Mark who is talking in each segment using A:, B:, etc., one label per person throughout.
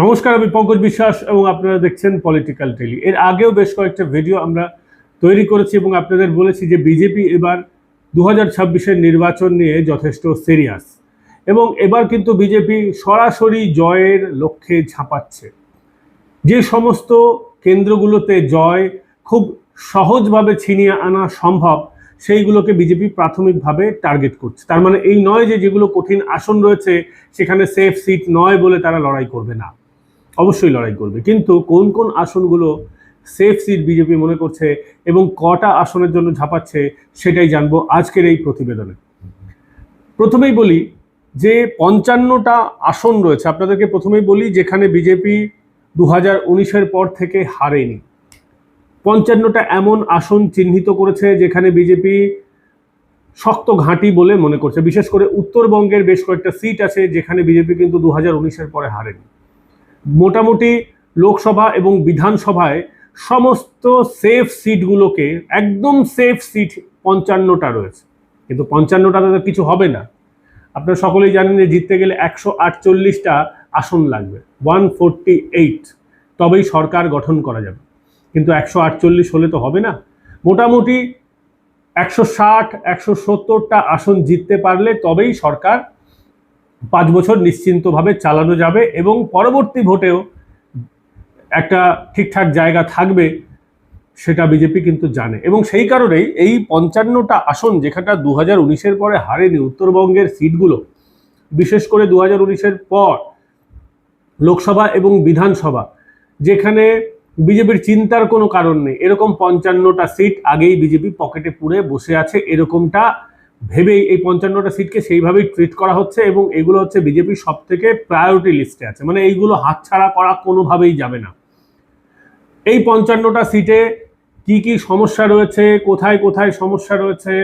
A: নমস্কার, আমি পঙ্কজ বিশ্বাস এবং আপনারা দেখছেন পলিটিক্যাল টেলি এর আগেও বেশ কয়েকটা ভিডিও আমরা তৈরি করেছি এবং আপনাদের বলেছি যে বিজেপি এবার দু হাজার নির্বাচন নিয়ে যথেষ্ট সিরিয়াস এবং এবার কিন্তু বিজেপি সরাসরি জয়ের লক্ষ্যে ঝাঁপাচ্ছে। যে সমস্ত কেন্দ্রগুলোতে জয় খুব সহজভাবে ছিনিয়ে আনা সম্ভব, সেইগুলোকে বিজেপি প্রাথমিকভাবে টার্গেট করছে। তার মানে এই নয় যে যেগুলো কঠিন আসন রয়েছে, সেখানে সেফ সিট নয় বলে তারা লড়াই করবে না। অবশ্যই লড়াই করবে। কিন্তু কোন কোন আসনগুলো সেফ সিট বিজেপি মনে করছে এবং কটা আসনের জন্য ঝাঁপাচ্ছে সেটাই জানব আজকের এই প্রতিবেদনে। প্রথমেই বলি যে পঞ্চান্নটা আসন রয়েছে, আপনাদেরকে প্রথমেই বলি যেখানে বিজেপি দু হাজার উনিশের পর থেকে হারেনি। পঞ্চান্নটা এমন আসন চিহ্নিত করেছে যেখানে বিজেপি শক্ত ঘাঁটি বলে মনে করছে। বিশেষ করে উত্তরবঙ্গের বেশ কয়েকটা সিট আছে যেখানে বিজেপি কিন্তু দু হাজার উনিশের পরে হারেনি। মোটামুটি লোকসভা এবং বিধানসভায় সমস্ত সেফ সিটগুলোকে একদম সেফ সিট পঞ্চান্নটা রয়েছে। কিন্তু পঞ্চান্নটা তাদের কিছু হবে না। আপনারা সকলেই জানেন যে জিততে গেলে একশো আটচল্লিশটা আসন লাগবে ওয়ান এইট তবেই সরকার গঠন করা যাবে। কিন্তু একশো আটচল্লিশ হলে তো হবে না। মোটামুটি একশো ষাট, একশো সত্তরটা আসন জিততে পারলে তবেই সরকার পাঁচ বছর নিশ্চিন্তভাবে চালানো যাবে এবং পরবর্তী ভোটেও একটা ঠিকঠাক জায়গা থাকবে, সেটা বিজেপি কিন্তু জানে। এবং সেই কারণেই এই পঞ্চান্নটা আসন যেখানটা দু হাজার উনিশের পরে হারেনি উত্তরবঙ্গের সিটগুলো, বিশেষ করে দু হাজার উনিশের পর লোকসভা এবং বিধানসভা, যেখানে বিজেপির চিন্তার কোনো কারণ নেই। এরকম পঞ্চান্নটা সিট আগেই বিজেপি পকেটে পুরে বসে আছে, এরকমটা ভেবেই এই পঞ্চান্নটা সিটকে সেইভাবেই ট্রিট করা হচ্ছে এবং এগুলো হচ্ছে বিজেপির সব থেকে প্রায়োরিটি লিস্টে আছে। মানে এইগুলো হাতছাড়া করা কোনোভাবেই যাবে না। এই পঞ্চান্নটা সিটে কি কি সমস্যা রয়েছে, কোথায় কোথায় সমস্যা রয়েছে,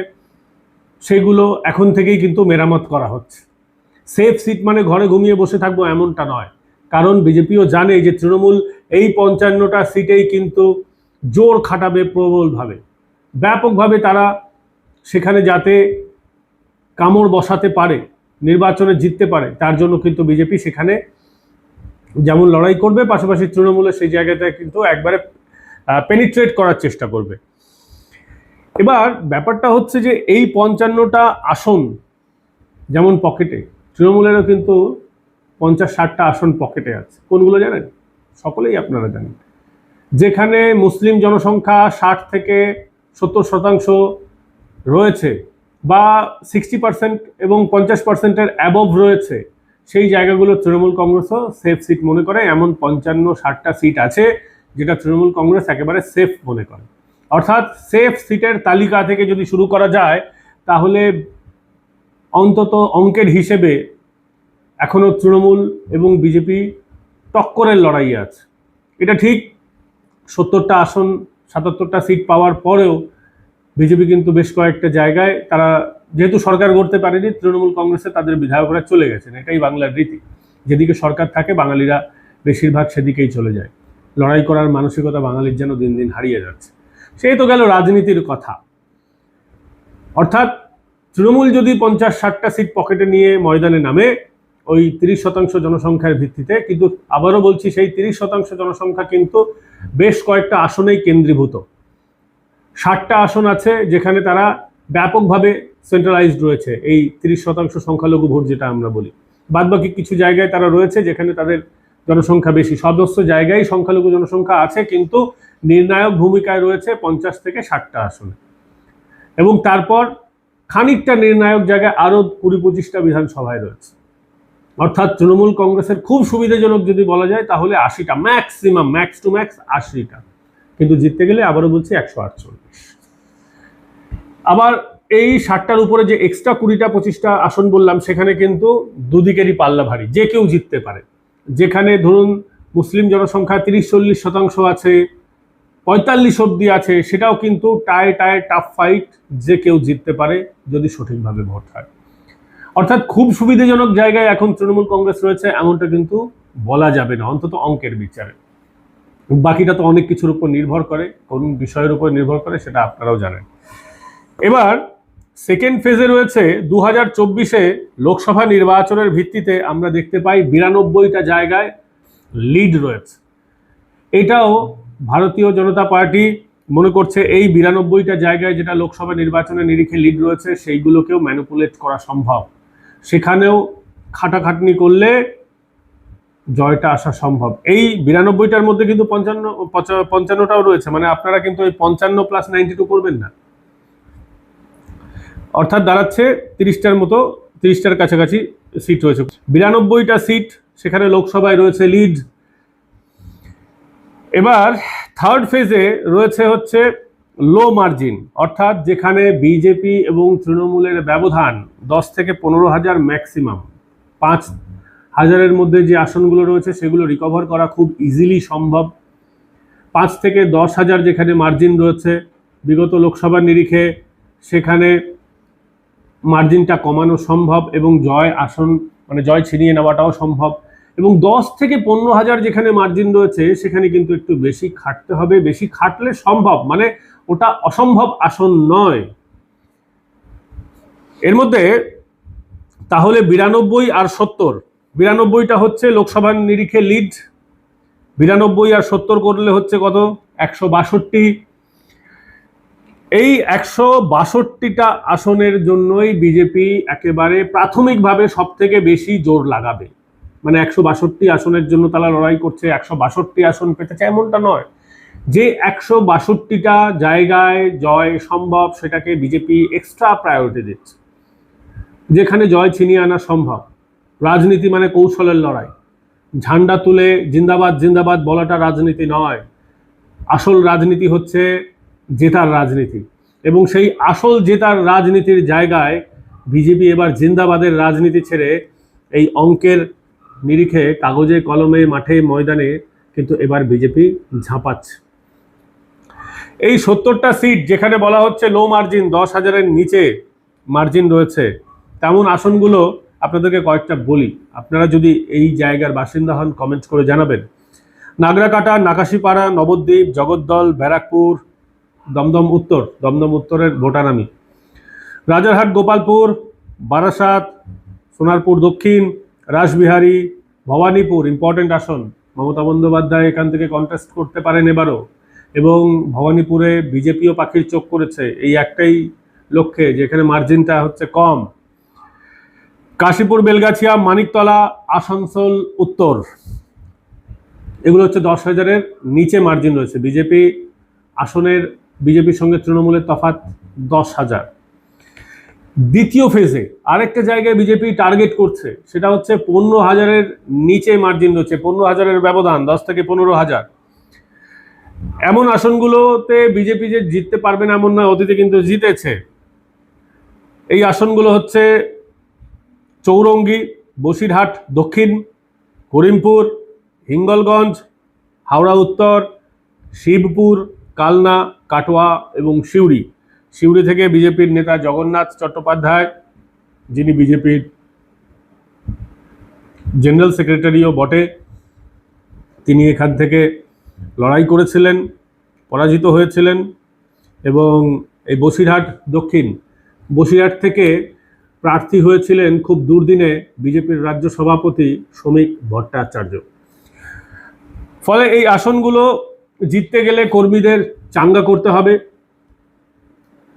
A: সেগুলো এখন থেকেই কিন্তু মেরামত করা হচ্ছে। সেফ সিট মানে ঘরে ঘুমিয়ে বসে থাকব এমনটা নয়। কারণ বিজেপিও জানে যে তৃণমূল এই পঞ্চান্নটা সিটেই কিন্তু জোর খাটাবে প্রবলভাবে। ব্যাপকভাবে তারা সেখানে যাতে কামড় বসাতে পারে, নির্বাচনে জিততে পারে, তার জন্য কিন্তু বিজেপি সেখানে যেমন লড়াই করবে, পাশাপাশি তৃণমূলের সেই জায়গাটা কিন্তু একবারে পেনিট্রেট করার চেষ্টা করবে। এবার ব্যাপারটা হচ্ছে যে এই পঞ্চান্নটা আসন যেমন পকেটে, তৃণমূলেরও কিন্তু পঞ্চাশ ষাটটা আসন পকেটে আছে। কোনগুলো জানেন? সকলেই আপনারা জানেন। যেখানে মুসলিম জনসংখ্যা ষাট থেকে সত্তর শতাংশ রয়েছে বা সিক্সটি পার্সেন্ট এবং পঞ্চাশ পার্সেন্টের অ্যাবভ রয়েছে, সেই জায়গাগুলো তৃণমূল কংগ্রেসও সেফ সিট মনে করে। এমন পঞ্চান্ন ষাটটা সিট আছে যেটা তৃণমূল কংগ্রেস একেবারে সেফ মনে করে। অর্থাৎ সেফ সিটের তালিকা থেকে যদি শুরু করা যায়, তাহলে অন্তত অঙ্কের হিসেবে এখনও তৃণমূল এবং বিজেপি টক্করের লড়াই আছে। এটা ঠিক সত্তরটা আসন, সাতাত্তরটা সিট পাওয়ার পরেও বিজেপি কিন্তু বেশ কয়েকটা জায়গায় তারা, যেহেতু সরকার গড়তে পারেনি, তৃণমূল কংগ্রেসে তাদের বিধায়করা চলে গেছেন। এটাই বাংলার রীতি। যেদিকে সরকার থাকে, বাঙালিরা বেশিরভাগ সেদিকেই চলে যায়। লড়াই করার মানসিকতা বাঙালির যেন দিন দিন হারিয়ে যাচ্ছে। সেই তো গেল রাজনীতির কথা। অর্থাৎ তৃণমূল যদি পঞ্চাশ ষাটটা সিট পকেটে নিয়ে ময়দানে নামে, ওই তিরিশ শতাংশ জনসংখ্যার ভিত্তিতে, কিন্তু আবারও বলছি, সেই তিরিশ শতাংশ জনসংখ্যা কিন্তু বেশ কয়েকটা আসনেই কেন্দ্রীভূত। ষাটটা আসন আছে যেখানে তারা ব্যাপকভাবে সেন্ট্রালাইজড রয়েছে। এই তিরিশ শতাংশ সংখ্যালঘু ভোট যেটা আমরা বলি। বাদবাকি কিছু জায়গায় তারা রয়েছে যেখানে তাদের জনসংখ্যা বেশি। সদস্য জায়গায় সংখ্যালঘু জনসংখ্যা আছে, কিন্তু নির্ণায়ক ভূমিকায় রয়েছে পঞ্চাশ থেকে ষাটটা আসনে। এবং তারপর খানিকটা নির্ণায়ক জায়গায় আরও কুড়ি পঁচিশটা বিধানসভায় রয়েছে। অর্থাৎ তৃণমূল কংগ্রেসের খুব সুবিধাজনক যদি বলা যায়, তাহলে আশিটা ম্যাক্সিমাম ম্যাক্স টু ম্যাক্স আশিটা। কিন্তু জিততে গেলে আবারও বলছি একশো আটচল্লিশ। আবার এই ষাটটার উপরে যে এক্সট্রা কুড়িটা, পঁচিশটা আসন বললাম, সেখানে কিন্তু দুদিকেরই পাল্লা ভারী, যে কেউ জিততে পারে। যেখানে ধরুন মুসলিম জনসংখ্যা তিরিশ, চল্লিশ শতাংশ আছে, পঁয়তাল্লিশ অব্দি আছে, সেটাও কিন্তু টায় টায় টাফ ফাইট যে কেউ জিততে পারে যদি সঠিকভাবে ভোট হয়। অর্থাৎ খুব সুবিধাজনক জায়গায় এখন তৃণমূল কংগ্রেস রয়েছে, এমনটা কিন্তু বলা যাবে না, অন্তত অঙ্কের বিচারে। বাকিটা তো অনেক কিছুর উপর নির্ভর করে, কোন বিষয়ের উপর নির্ভর করে সেটা আপনারাও জানেন। এবার সেকেন্ড ফেজে রয়েছে দু হাজার চব্বিশে লোকসভা নির্বাচনের ভিত্তিতে আমরা দেখতে পাই বিরানব্বইটা জায়গায় লিড রয়েছে। এটাও ভারতীয় জনতা পার্টি মনে করছে এই বিরানব্বইটা জায়গায় যেটা লোকসভা নির্বাচনের নিরিখে লিড রয়েছে, সেইগুলোকেও ম্যানিপুলেট করা সম্ভব। সেখানেও খাটাখাটনি করলে জয়টা আসা সম্ভব। এই বিরানব্বইটার মধ্যে কিন্তু পঞ্চান্ন পঞ্চান্নটাও রয়েছে। মানে আপনারা কিন্তু ওই পঞ্চান্ন প্লাস নাইনটি টু করবেন না। অর্থাৎ দাঁড়াচ্ছে তিরিশটার মতো, তিরিশটার কাছাকাছি সিট রয়েছে। বিরানব্বইটা সিট সেখানে লোকসভায় রয়েছে লিড এবার থার্ড ফেজে রয়েছে হচ্ছে লো মার্জিন অর্থাৎ যেখানে বিজেপি এবং তৃণমূলের ব্যবধান দশ থেকে পনেরো হাজার ম্যাক্সিমাম পাঁচ হাজারের মধ্যে যে আসনগুলো রয়েছে সেগুলো রিকভার করা খুব ইজিলি সম্ভব। পাঁচ থেকে দশ হাজার যেখানে মার্জিন রয়েছে, বিগত লোকসভার নিরিখে সেখানে মার্জিনটা কমানো সম্ভব এবং জয় আসন মানে জয় ছিনিয়ে নেওয়াটাও সম্ভব। এবং দশ থেকে পনেরো হাজার যেখানে মার্জিন রয়েছে, সেখানে কিন্তু একটু বেশি খাটতে হবে, বেশি খাটলে সম্ভব। মানে ওটা অসম্ভব আসন নয়। এর মধ্যে তাহলে বিরানব্বই আর সত্তর। বিরানব্বইটা হচ্ছে লোকসভার নিরিখে লিড, বিরানব্বই আর সত্তর করলে হচ্ছে কত? একশো বাষট্টি। এই একশো বাষট্টিটা আসনের জন্যই বিজেপি একেবারে প্রাথমিকভাবে সব থেকে বেশি জোর লাগাবে। মানে একশো বাষট্টি আসনের জন্য তারা লড়াই করছে, একশো বাষট্টি আসন পেতে চায় এমনটা নয়। যে একশো বাষট্টিটা জায়গায় জয় সম্ভব, সেটাকে বিজেপি এক্সট্রা প্রায়োরিটি দিচ্ছে। যেখানে জয় ছিনিয়ে আনা সম্ভব। রাজনীতি মানে কৌশলের লড়াই। ঝান্ডা তুলে জিন্দাবাদ জিন্দাবাদ বলাটা রাজনীতি নয়। আসল রাজনীতি হচ্ছে জেতার রাজনীতি। এবং সেই আসল জেতার রাজনীতির জায়গায় বিজেপি এবার জিন্দাবাদের রাজনীতি ছেড়ে এই অঙ্কের নিরিখে কাগজে, কলমে, মাঠে, ময়দানে কিন্তু এবার বিজেপি ঝাঁপাচ্ছে। এই সত্তরটা সিট যেখানে বলা হচ্ছে লো মার্জিন, দশ হাজারের নিচে মার্জিন রয়েছে, তেমন আসনগুলো আপনাদেরকে কয়েকটা বলি। আপনারা যদি এই জায়গার বাসিন্দা হন কমেন্ট করে জানাবেন। নাগরাকাটা, নাকাশিপাড়া, নবদ্বীপ, জগদ্দল, ব্যারাকপুর, দমদম উত্তর। দমদম উত্তরের ভোটার আমি। রাজারহাট, গোপালপুর, বারাসাত, সোনারপুর, দক্ষিণ, রাসবিহারী, ভবানীপুর ইম্পর্টেন্ট আসন। মমতা বন্দ্যোপাধ্যায় এখান থেকে কন্টেস্ট করতে পারেন এবারও। এবং ভবানীপুরে বিজেপিও পাখির চোখ করেছে। এই একটাই লক্ষ্যে, যেখানে মার্জিনটা হচ্ছে কম। কাশীপুর, বেলগাছিয়া, মানিকতলা, আসানসোল, উত্তর। এগুলো হচ্ছে দশ হাজারের নিচে মার্জিন রয়েছে। বিজেপি আসনের, বিজেপির সঙ্গে তৃণমূলের তফাৎ দশ হাজার। দ্বিতীয় ফেজে আরেকটা জায়গায় বিজেপি টার্গেট করছে, সেটা হচ্ছে পনেরো হাজারের নিচে মার্জিন রয়েছে। পনেরো হাজারের ব্যবধান, দশ থেকে পনেরো হাজার। এমন আসনগুলোতে বিজেপি যে জিততে পারবে না, এমন নয়, অতীতে কিন্তু জিতেছে। এই আসনগুলো হচ্ছে চৌরঙ্গি, বসিরহাট, দক্ষিণ, করিমপুর, হিঙ্গলগঞ্জ, হাওড়া উত্তর, শিবপুর, কালনা, কাটোয়া এবং সিউড়ি। সিউড়ি থেকে বিজেপির নেতা জগন্নাথ চট্টোপাধ্যায়, যিনি বিজেপির জেনারেল সেক্রেটারিও বটে, তিনি এখান থেকে লড়াই করেছিলেন, পরাজিত হয়েছিলেন এবং এই বসিরহাট দক্ষিণ, বসিরহাট থেকে প্রার্থী হয়েছিলেন খুব দুর্দিনে বিজেপির রাজ্য সভাপতি শ্রমিক ভট্টাচার্য। ফলে এই আসনগুলো জিততে গেলে কর্মীদের চাঙ্গা করতে হবে।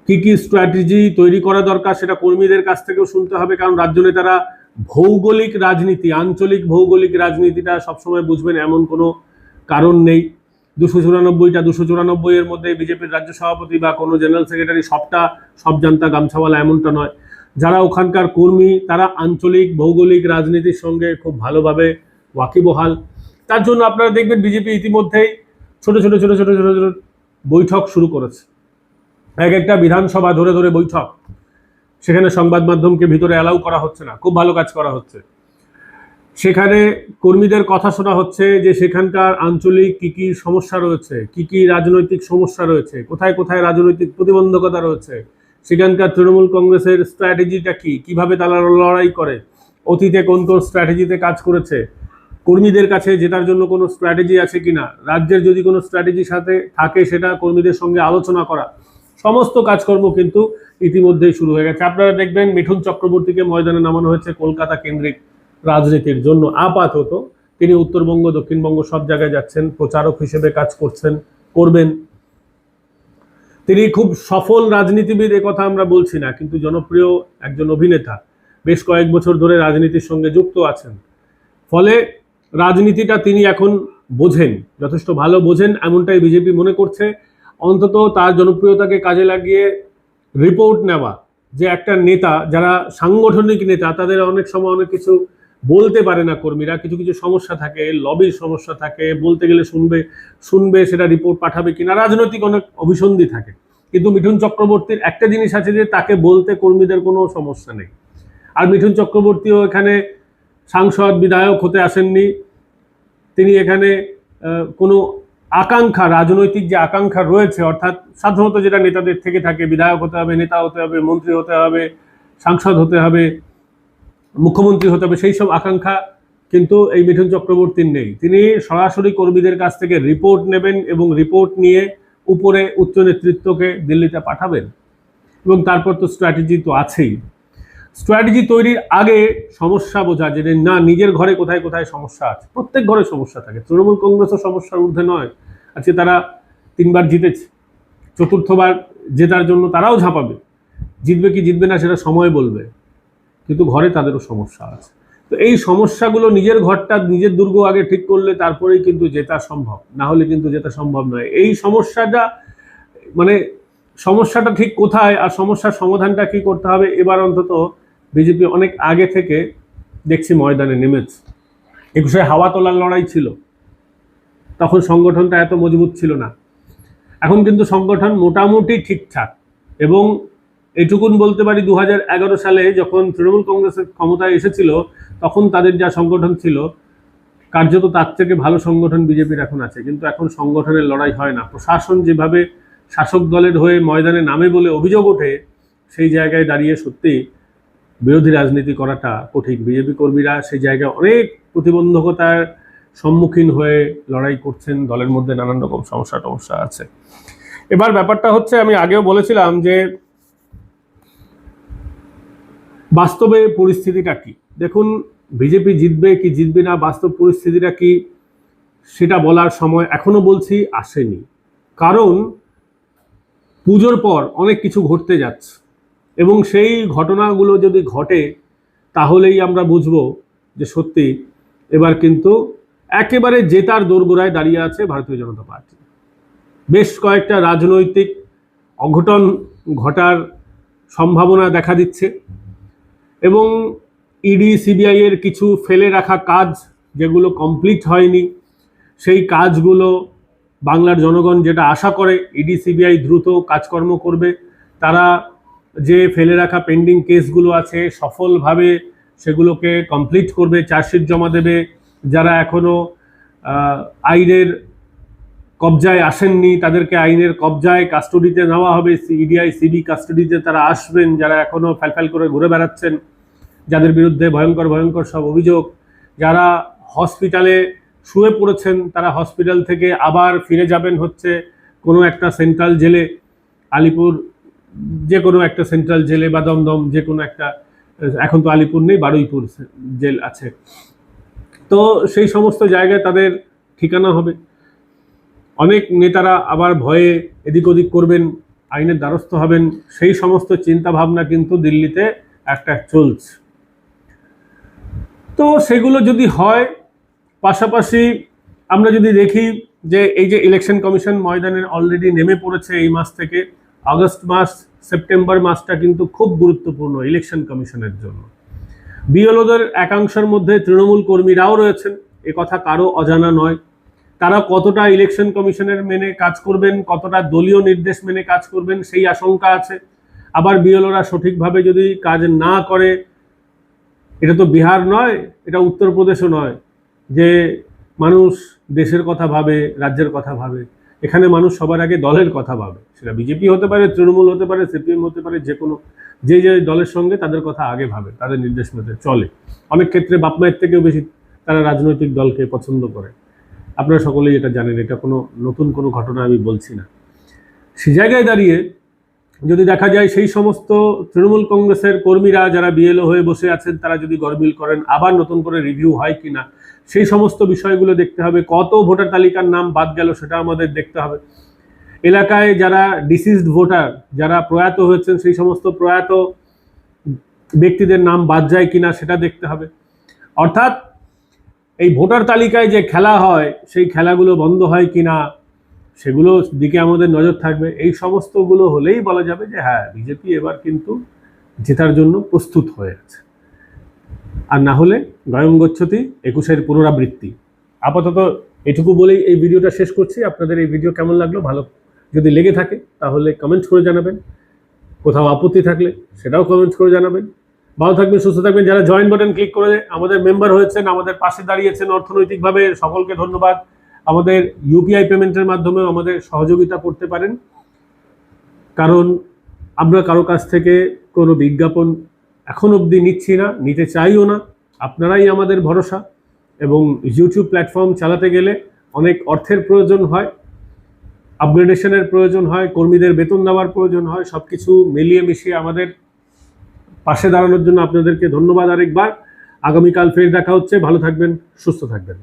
A: কি কি স্ট্র্যাটেজি তৈরি করা দরকার সেটা কর্মীদের কাছ থেকেও শুনতে হবে, কারণ রাজ্য নেতারা ভৌগোলিক রাজনীতি, আঞ্চলিক ভৌগোলিক রাজনীতিটা সবসময় বুঝবেন এমন কোনো কারণ নেই। দুশো চুরানব্বইটা, দুশো চুরানব্বই এর মধ্যে বিজেপির রাজ্য সভাপতি বা কোনো জেনারেল সেক্রেটারি সবটা সব জানতা গামছাওয়ালা এমনটা নয়। যারা ওখানকার কর্মী, তারা আঞ্চলিক, ভৌগোলিক রাজনীতির সঙ্গে খুব ভালোভাবে ওয়াকিবহাল। তার জন্য আপনারা দেখবেন বিজেপি ইতিমধ্যেই ছোট ছোট ছোট ছোট ছোট ছোট বৈঠক শুরু করেছে। এক একটা বিধানসভা ধরে ধরে বৈঠক। সেখানে সংবাদ মাধ্যমকে ভিতরে অ্যালাউ করা হচ্ছে না, খুব ভালো কাজ করা হচ্ছে। সেখানে কর্মীদের কথা শোনা হচ্ছে যে সেখানকার আঞ্চলিক কি কি সমস্যা রয়েছে, কি কি রাজনৈতিক সমস্যা রয়েছে, কোথায় কোথায় রাজনৈতিক প্রতিবন্ধকতা রয়েছে সেখানকার তৃণমূল কংগ্রেসের স্ট্র্যাটেজিটা কি? কীভাবে তারা লড়াই করে? অতীতে কোন কোন স্ট্র্যাটেজিতে কাজ করেছে? কর্মীদের কাছে জেতার জন্য কোনো স্ট্র্যাটেজি আছে কিনা? রাজ্যের যদি কোনো স্ট্র্যাটেজির সাথে থাকে, সেটা কর্মীদের সঙ্গে আলোচনা করা। সমস্ত কাজকর্ম কিন্তু ইতিমধ্যেই শুরু হয়ে গেছে। আপনারা দেখবেন মিঠুন চক্রবর্তীকে ময়দানে নামানো হয়েছে কলকাতা কেন্দ্রিক রাজনীতির জন্য। আপাতত তিনি উত্তরবঙ্গ, দক্ষিণবঙ্গ সব জায়গায় যাচ্ছেন, প্রচারক হিসেবে কাজ করছেন, করবেন। তিনি খুব সফল রাজনীতিবিদ কথা আমরা বলছি না, কিন্তু জনপ্রিয় একজন অভিনেতা। বেশ কয়েক বছর ধরে রাজনীতির সঙ্গে যুক্ত আছেন। ফলে রাজনীতিটা তিনি এখন বোঝেন, যথেষ্ট ভালো বোঝেন, এমনটাই বিজেপি মনে করছে। অন্তত তার জনপ্রিয়তাকে কাজে লাগিয়ে রিপোর্ট নেওয়া। যে একটা নেতা, যারা সাংগঠনিক নেতা, তাদের অনেক সময় অনেক কিছু বলতে পারে না কর্মীরা, কিছু কিছু সমস্যা থাকে লবির সমস্যা থাকে, বলতে গেলে শুনবে শুনবে, সেটা রিপোর্ট পাঠাবে কিনা, রাজনৈতিক অনেক অভিসন্ধি থাকে। কিন্তু মিঠুন চক্রবর্তীর একটা জিনিস আছে যে তাকে বলতে কর্মীদের কোনো সমস্যা নেই। আর মিঠুন চক্রবর্তীও এখানে সাংসদ, বিধায়ক হতে আসেননি। তিনি এখানে কোনো আকাঙ্ক্ষা, রাজনৈতিক যে আকাঙ্ক্ষা রয়েছে, অর্থাৎ সাধারণত যেটা নেতাদের থেকে থাকে, বিধায়ক হতে হবে, নেতা হতে হবে, মন্ত্রী হতে হবে, সাংসদ হতে হবে মুখ্যমন্ত্রী হতে হবে, সেই সব আকাঙ্ক্ষা কিন্তু এই মিঠুন চক্রবর্তীর নেই। তিনি সরাসরি কর্মীদের কাছ থেকে রিপোর্ট নেবেন এবং রিপোর্ট নিয়ে উপরে উচ্চ নেতৃত্বকে দিল্লিতে পাঠাবেন। এবং তারপর তো স্ট্র্যাটেজি তো আছেই। স্ট্র্যাটেজি তৈরির আগে সমস্যা বোঝা, যে না, নিজের ঘরে কোথায় কোথায় সমস্যা আছে। প্রত্যেক ঘরে সমস্যা থাকে। তৃণমূল কংগ্রেসও সমস্যার ঊর্ধ্বে নয়। আজকে তারা তিনবার জিতেছে। চতুর্থবার জেতার জন্য তারাও ঝাঁপাবে। জিতবে কি জিতবে না, সেটা সময় বলবে। কিন্তু ঘরে তাদেরও সমস্যা আছে। তো এই সমস্যাগুলো নিজের ঘরটা নিজের দুর্গ আগে ঠিক করলে তারপরেই কিন্তু জেতা সম্ভব, না হলে কিন্তু জেতা সম্ভব নয়। এই সমস্যাটা মানে সমস্যাটা ঠিক কোথায় আর সমস্যার সমাধানটা কি করতে হবে, এবার অন্তত বিজেপি অনেক আগে থেকে দেখছি ময়দানে নেমেছে। একুশে হাওয়া তোলার লড়াই ছিল। তখন সংগঠনটা এত মজবুত ছিল না। এখন কিন্তু সংগঠন মোটামুটি ঠিকঠাক এবং এটুকুন বলতে পারি দু হাজার এগারো সালে যখন তৃণমূল কংগ্রেসের ক্ষমতায় এসেছিল, তখন তাদের যা সংগঠন ছিল, কার্যত তার থেকে ভালো সংগঠন বিজেপির এখন আছে। কিন্তু এখন সংগঠনের লড়াই হয় না। প্রশাসন যেভাবে শাসক দলের হয়ে ময়দানে নামে বলে অভিযোগ ওঠে, সেই জায়গায় দাঁড়িয়ে সত্যি বিরোধী রাজনীতি করাটা কঠিন। বিজেপি কর্মীরা সেই জায়গায় অনেক প্রতিবন্ধকতার সম্মুখীন হয়ে লড়াই করছেন। দলের মধ্যে নানান রকম সমস্যা টমস্যা আছে। এবার ব্যাপারটা হচ্ছে, আমি আগেও বলেছিলাম যে বাস্তবে পরিস্থিতিটা কি? দেখুন, বিজেপি জিতবে কি জিতবে না, বাস্তব পরিস্থিতিটা কি সেটা বলার সময় এখনও বলছি আসেনি। কারণ পুজোর পর অনেক কিছু ঘটতে যাচ্ছে এবং সেই ঘটনাগুলো যদি ঘটে, তাহলেই আমরা বুঝব যে সত্যি এবার কিন্তু একেবারে জেতার দোরগোড়ায় দাঁড়িয়ে আছে ভারতীয় জনতা পার্টি। বেশ কয়েকটা রাজনৈতিক অঘটন ঘটার সম্ভাবনা দেখা দিচ্ছে। এবং ইডি সিবিআই এর কিছু ফেলে রাখা কাজ যেগুলো কমপ্লিট হয়নি সেই কাজগুলো বাংলার জনগণ যেটা আশা করে ইডি সিবিআই দ্রুত কাজকর্ম করবে তারা যে ফেলে রাখা পেন্ডিং কেসগুলো আছে সফলভাবে সেগুলোকে কমপ্লিট করবে চার্জশিট জমা দেবে যারা এখনও আহ, আইনের কবজায় আসেননি তাদেরকে আইনের কবজায় কাস্টডিতে নেওয়া হবে ইডিআই সিবি কাস্টডিতে তারা আসবেন যারা এখনও ফ্যালফ্যাল করে ঘুরে বেড়াচ্ছেন। যাদের বিরুদ্ধে ভয়ঙ্কর ভয়ঙ্কর সব অভিযোগ, যারা হসপিটালে শুয়ে পড়েছেন, তারা হসপিটাল থেকে আবার ফিরে যাবেন হচ্ছে কোনো একটা সেন্ট্রাল জেলে, আলিপুর যে কোনো একটা সেন্ট্রাল জেলে বা দমদম যে কোনো একটা, এখন তো আলিপুর নেই, বারুইপুর জেল আছে। তো সেই সমস্ত জায়গায় তাদের ঠিকানা হবে। অনেক নেতারা আবার ভয়ে এদিক ওদিক করবেন, আইনের দ্বারস্থ হবেন, সেই সমস্ত চিন্তা ভাবনা কিন্তু দিল্লিতে একটা চলছে। তো সেগুলো যদি হয়, পাশাপাশি আমরা যদি দেখি যে এই যে ইলেকশন কমিশন ময়দানে অলরেডি নেমে পড়েছে এই মাস থেকে, আগস্ট মাস সেপ্টেম্বর মাসটা কিন্তু খুব গুরুত্বপূর্ণ ইলেকশন কমিশনের জন্য। বিএলওদের একাংশের মধ্যে তৃণমূল কর্মীরাও রয়েছেন, এ কথা কারও অজানা নয়। তারা কতটা ইলেকশন কমিশনের মেনে কাজ করবেন, কতটা দলীয় নির্দেশ মেনে কাজ করবেন, সেই আশঙ্কা আছে। আবার বিএলওরা সঠিকভাবে যদি কাজ না করে এটা তো বিহার নয়, এটা উত্তরপ্রদেশও নয়, যে মানুষ দেশের কথা ভাবে, রাজ্যের কথা ভাবে। এখানে মানুষ সবার আগে দলের কথা ভাবে। সেটা বিজেপি হতে পারে, তৃণমূল হতে পারে, সিপিএম হতে পারে, যে কোনো যে যে দলের সঙ্গে তাদের কথা আগে ভাবে, তাদের নির্দেশ মতে চলে। অনেক ক্ষেত্রে বাপমায়ের থেকেও বেশি তারা রাজনৈতিক দলকে পছন্দ করে। আপনারা সকলেই এটা জানেন, এটা কোনো নতুন কোনো ঘটনা আমি বলছি না। সে জায়গায় দাঁড়িয়ে যদি দেখা যায় সেই সমস্ত তৃণমূল কংগ্রেসের কর্মীরা যারা বিএলও হয়ে বসে আছেন, তারা যদি গরমিল করেন, আবার নতুন করে রিভিউ হয় কি না সেই সমস্ত বিষয়গুলো দেখতে হবে। কত ভোটার তালিকার নাম বাদ গেল সেটা আমাদের দেখতে হবে। এলাকায় যারা ডিসিজড ভোটার যারা প্রয়াত হয়েছেন, সেই সমস্ত প্রয়াত ব্যক্তিদের নাম বাদ যায় কিনা সেটা দেখতে হবে। অর্থাৎ এই ভোটার তালিকায় যে খেলা হয়, সেই খেলাগুলো বন্ধ হয় কিনা সেগুলো দিকে আমাদের নজর থাকবে। এই সমস্তগুলো হলেই বলা যাবে যে হ্যাঁ বিজেপি এবার কিন্তু জেতার জন্য প্রস্তুত হয়ে আছে। আর না হলে গয়ং গচ্ছতি একুশের পুনরাবৃত্তি। আপাতত এটুকু বলেই এই ভিডিওটা শেষ করছি। আপনাদের এই ভিডিও কেমন লাগল, ভালো যদি লেগে থাকে, তাহলে কমেন্ট করে জানাবেন। কোথাও আপত্তি থাকলে সেটাও কমেন্ট করে জানাবেন। ভালো থাকবেন, সুস্থ থাকবেন। যারা জয়েন বাটন ক্লিক করে আমাদের মেম্বার হয়েছেন, আমাদের পাশে দাঁড়িয়েছেন অর্থনৈতিকভাবে, সকলকে ধন্যবাদ। আমাদের ইউপিআই পেমেন্টের মাধ্যমেও আমাদের সহযোগিতা করতে পারেন। কারণ আমরা কারও কাছ থেকে কোনো বিজ্ঞাপন এখন অবধি নিচ্ছি না, নিতে চাইও না। আপনারাই আমাদের ভরসা এবং ইউটিউব প্ল্যাটফর্ম চালাতে গেলে অনেক অর্থের প্রয়োজন হয় আপগ্রেডেশনের প্রয়োজন হয়, কর্মীদের বেতন দেওয়ার প্রয়োজন হয় সব কিছু মিলিয়ে মিশিয়ে আমাদের পাশে দাঁড়ানোর জন্য আপনাদেরকে ধন্যবাদ আরেকবার। আগামীকাল ফের দেখা হচ্ছে। ভালো থাকবেন, সুস্থ থাকবেন।